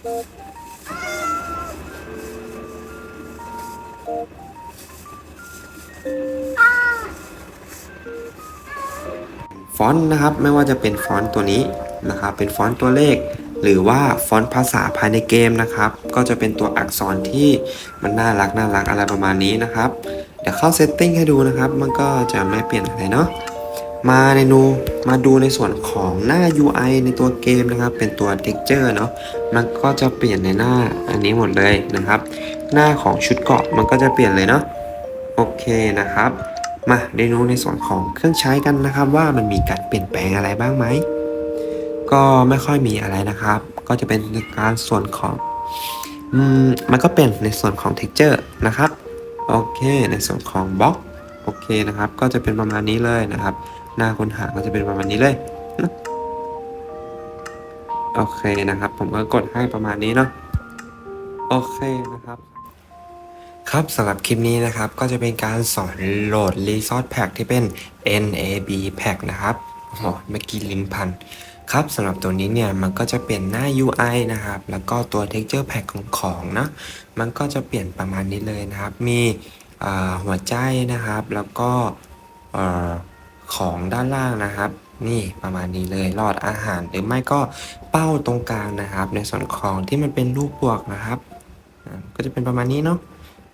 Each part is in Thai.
ฟอนต์นะครับไม่ว่าจะเป็นฟอนต์ตัวนี้นะครับเป็นฟอนต์ตัวเลข หรือว่าฟอนต์ภาษาภายในเกมนะครับ ก็จะเป็นตัวอักษรที่มันน่ารักน่ารักอะไรประมาณนี้นะครับ เดี๋ยวเข้าเซตติ้งให้ดูนะครับ มันก็จะไม่เปลี่ยนอะไรเนาะ มาในนูมาดูในส่วนของหน้า UI ในตัวเกมนะครับ เป็นตัว texture เนาะมันก็จะเปลี่ยนในหน้าอันนี้หมดเลยนะครับ หน้าของชุดเกาะมันก็จะเปลี่ยนเลยเนาะโอเคนะครับ มาเรียนรู้ในส่วนของเครื่องใช้กันนะครับ ว่ามันมีการเปลี่ยนแปลงอะไรบ้างไหมก็ไม่ค่อยมีอะไรนะครับ ก็จะเป็นในการส่วนของอืมมันก็เป็นในส่วนของ texture นะครับโอเค ในส่วนของบล็อกโอเคนะครับ ก็จะเป็นประมาณนี้เลยนะครับ หน้าค้นหาก็จะเป็นประมาณนี้เลยนะโอเคนะครับ ผมก็กดให้ประมาณนี้เนาะโอเคนะครับ ครับสำหรับคลิปนี้นะครับก็จะเป็นการสอนโหลด Resource Pack ที่เป็น NAB Pack นะครับโอ้โหเมื่อกี้ลิงพันครับสำหรับตัวนี้เนี่ยมันก็จะเปลี่ยนหน้า UI นะครับ แล้วก็ตัว Texture Pack ของของนะมันก็จะเปลี่ยนประมาณนี้เลยนะครับ มีหัวใจนะครับ แล้วก็ ของด้านล่างนะครับ นี่ประมาณนี้เลยหลอดอาหารหรือไม่ก็เป้าตรงกลางนะครับ ในส่วนของที่มันเป็นรูปบวกนะครับ ก็จะเป็นประมาณนี้เนาะ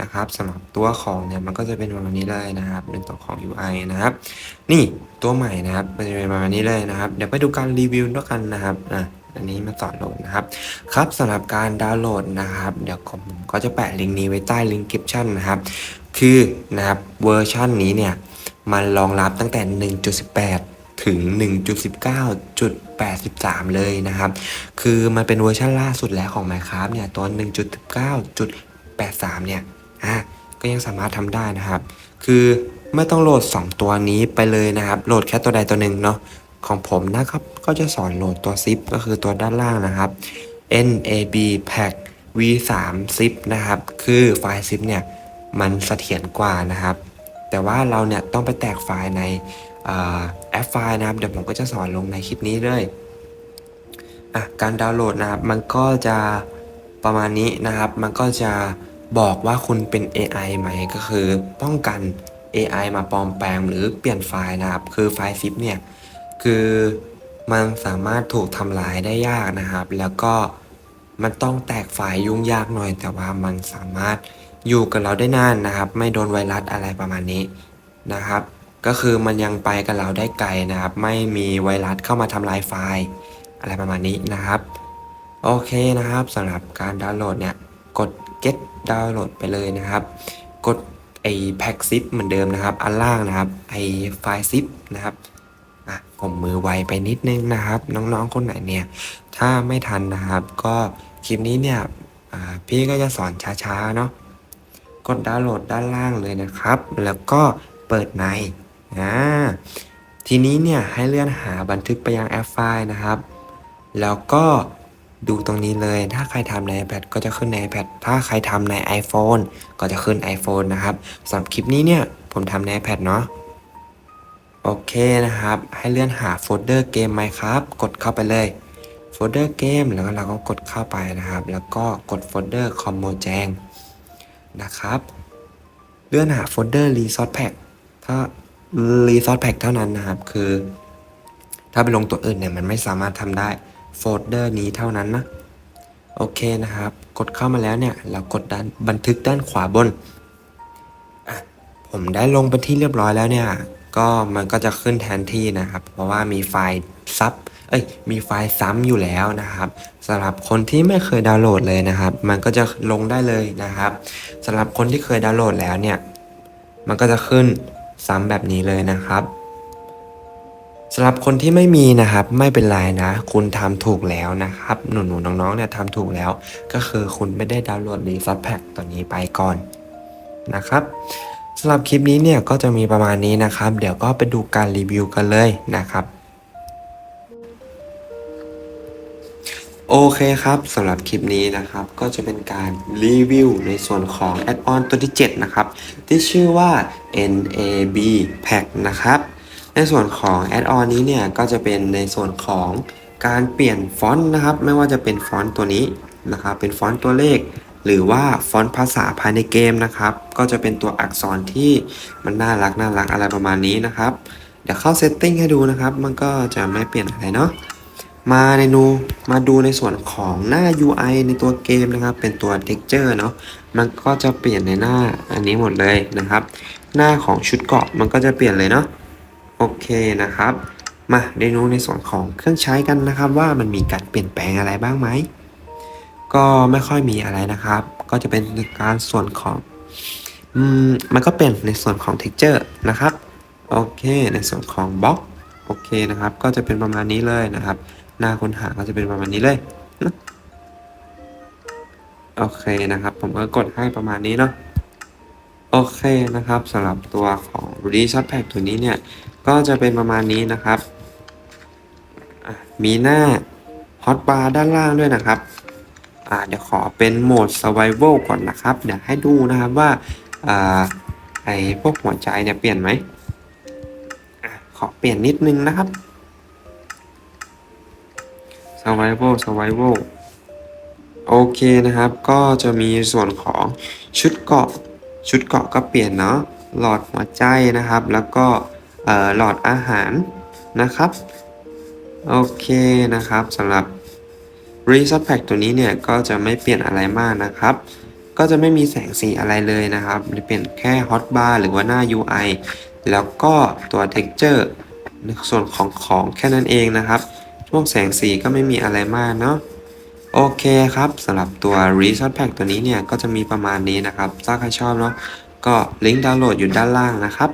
นะครับสำหรับตัวของเนี่ยมันก็จะเป็นประมาณนี้เลยนะครับเป็นตัวของ UI นะครับ นี่ตัวใหม่นะครับมันจะเป็นประมาณนี้เลยนะครับเดี๋ยวไปดูการรีวิวด้วยกันนะครับอะอันนี้มาสอนโหลดนะครับ ครับสำหรับการดาวน์โหลดนะครับ เดี๋ยวผมก็จะแปะลิงก์นี้ไว้ใต้ลิงก์คลิปชั่นนะครับ คือนะครับเวอร์ชันนี้เนี่ย มันรองรับตั้งแต่ 1.18 ถึง 1.19.83 เลยนะครับ คือมันเป็นเวอร์ชันล่าสุดแล้วของ Minecraft เนี่ยตัว1.19.83 เนี่ย อะ ก็ยังสามารถทำได้นะครับ คือไม่ต้องโหลด 2 ตัวนี้ไปเลยนะครับ โหลดแค่ตัวใดตัวหนึ่งเนาะ ของผมนะครับ ก็จะสอนโหลดตัว zip ก็คือตัวด้านล่างนะครับ NAB Pack V3 zip นะครับ คือไฟล์ zip เนี่ย มันเสถียรกว่านะครับ แต่ว่าเราเนี่ยต้องไปแตกไฟล์ในอแอปไฟล์นะครับ เดี๋ยวผมก็จะสอนลงในคลิปนี้เลยอะการดาวน์โหลดนะครับ มันก็จะประมาณนี้นะครับ มันก็จะบอกว่าคุณเป็น AI ไหมก็คือป้องกัน AI มาปลอมแปลงหรือเปลี่ยนไฟล์นะครับ คือไฟล์ซิปเนี่ยคือมันสามารถถูกทำลายได้ยากนะครับ แล้วก็มันต้องแตกไฟล์ยุ่งยากหน่อย แต่ว่ามันสามารถ อยู่กับเราได้นานนะครับ ไม่โดนไวรัสอะไรประมาณนี้นะครับ ก็คือมันยังไปกับเราได้ไกลนะครับ ไม่มีไวรัสเข้ามาทำลายไฟล์ อะไรประมาณนี้นะครับ โอเคนะครับสำหรับการดาวน์โหลดเนี่ยกด get ดาวน์โหลดไปเลยนะครับ กดไอแพ็กซิปเหมือนเดิมนะครับ อันล่างนะครับ ไอไฟล์ซิปนะครับอะผมมือไวไปนิดนึงนะครับ น้องๆคนไหนเนี่ย ถ้าไม่ทันนะครับ ก็คลิปนี้เนี่ยพี่ก็จะสอนช้าๆเนาะ กดดาวน์โหลดด้านล่างเลยนะครับ แล้วก็เปิดในอ่าทีนี้เนี่ยให้เลื่อนหาบันทึกไปยังแอปไฟล์นะครับ แล้วก็ดูตรงนี้เลยถ้าใครทำใน iPad ก็จะขึ้นใน iPad ถ้าใครทำใน iPhone ก็จะขึ้น iPhone นะครับสำหรับคลิปนี้เนี่ยผมทำใน iPad เนาะโอเคนะครับ ให้เลื่อนหาโฟลเดอร์เกมไหมครับ กดเข้าไปเลยโฟลเดอร์เกมแล้วเราก็กดเข้าไปนะครับ แล้วก็กดโฟลเดอร์คอมโมแจง นะครับ เลื่อนหาโฟลเดอร์ Resource Pack ถ้า Resource Pack เท่านั้นนะครับ คือ ถ้าไปลงตัวอื่นเนี่ยมันไม่สามารถทำได้โฟลเดอร์นี้เท่านั้นนะ โอเคนะครับ กดเข้ามาแล้วเนี่ย เรากดด้านบันทึกด้านขวาบน ผมได้ลงไปที่เรียบร้อยแล้วเนี่ย ก็มันก็จะขึ้นแทนที่นะครับ เพราะว่ามีไฟล์ซับ เอ้ยมีไฟล์ซ้ำอยู่แล้วนะครับสำหรับคนที่ไม่เคยดาวน์โหลดเลยนะครับ มันก็จะลงได้เลยนะครับสำหรับคนที่เคยดาวน์โหลดแล้วเนี่ยมันก็จะขึ้นซ้ำแบบนี้เลยนะครับสำหรับคนที่ไม่มีนะครับไม่เป็นไรนะ คุณทำถูกแล้วนะครับ หนูๆน้องๆเนี่ยทำถูกแล้ว ก็คือคุณไม่ได้ดาวน์โหลดรีซับแพ็กตัวนี้ไปก่อนนะครับสำหรับคลิปนี้เนี่ยก็จะมีประมาณนี้นะครับ เดี๋ยวก็ไปดูการรีวิวกันเลยนะครับ โอเคครับสำหรับคลิปนี้นะครับ ก็จะเป็นการรีวิวในส่วนของแอดออนตัวที่ 7 นะครับ ที่ชื่อว่า NAB Pack นะครับ ในส่วนของแอดออนนี้เนี่ย ก็จะเป็นในส่วนของการเปลี่ยนฟอนต์นะครับ ไม่ว่าจะเป็นฟอนต์ตัวนี้นะครับ เป็นฟอนต์ตัวเลข หรือว่าฟอนต์ภาษาภายในเกมนะครับ ก็จะเป็นตัวอักษรที่มันน่ารักน่ารักอะไรประมาณนี้นะครับ เดี๋ยวเข้าเซตติ้งให้ดูนะครับ มันก็จะไม่เปลี่ยนอะไรเนาะ มาในนูมาดูในส่วนของหน้า UI ในตัวเกมนะครับ เป็นตัว texture เนาะมันก็จะเปลี่ยนในหน้าอันนี้หมดเลยนะครับ หน้าของชุดเกาะมันก็จะเปลี่ยนเลยเนาะโอเคนะครับ มาในนูในส่วนของเครื่องใช้กันนะครับ ว่ามันมีการเปลี่ยนแปลงอะไรบ้างไหมก็ไม่ค่อยมีอะไรนะครับ ก็จะเป็นการส่วนของอืมมันก็เป็นในส่วนของ texture นะครับโอเค ในส่วนของบล็อกโอเคนะครับ ก็จะเป็นประมาณนี้เลยนะครับ หน้าค้นหาก็จะเป็นประมาณนี้เลยนะโอเคนะครับ ผมก็กดให้ประมาณนี้เนาะโอเคนะครับสำหรับตัวของ Reset Pack ตัวนี้เนี่ย ก็จะเป็นประมาณนี้นะครับ มีหน้า Hotbar ด้านล่างด้วยนะครับเดี๋ยวขอเป็นโหมด Survival ก่อนนะครับ เดี๋ยวให้ดูนะครับว่าไอพวกหัวใจเนี่ยเปลี่ยนไหมอขอเปลี่ยนนิดนึงนะครับ survival survival โอเคนะครับ ก็จะมีส่วนของชุดเกาะ ชุดเกาะก็เปลี่ยนเนาะ หลอดหัวใจนะครับ แล้วก็หลอดอาหารนะครับ โอเคนะครับสำหรับ Reset Pack ตัวนี้เนี่ยก็จะไม่เปลี่ยนอะไรมากนะครับ ก็จะไม่มีแสงสีอะไรเลยนะครับจะเปลี่ยนแค่ Hotbar หรือว่าหน้า UI แล้วก็ตัว Texture ในส่วนของของแค่นั้นเองนะครับ พวกแสงสีก็ไม่มีอะไรมากเนาะโอเคครับสำหรับตัว Reset Pack ตัวนี้เนี่ย ก็จะมีประมาณนี้นะครับ ถ้าใครชอบเนาะก็ลิงก์ดาวน์โหลดอยู่ด้านล่างนะครับ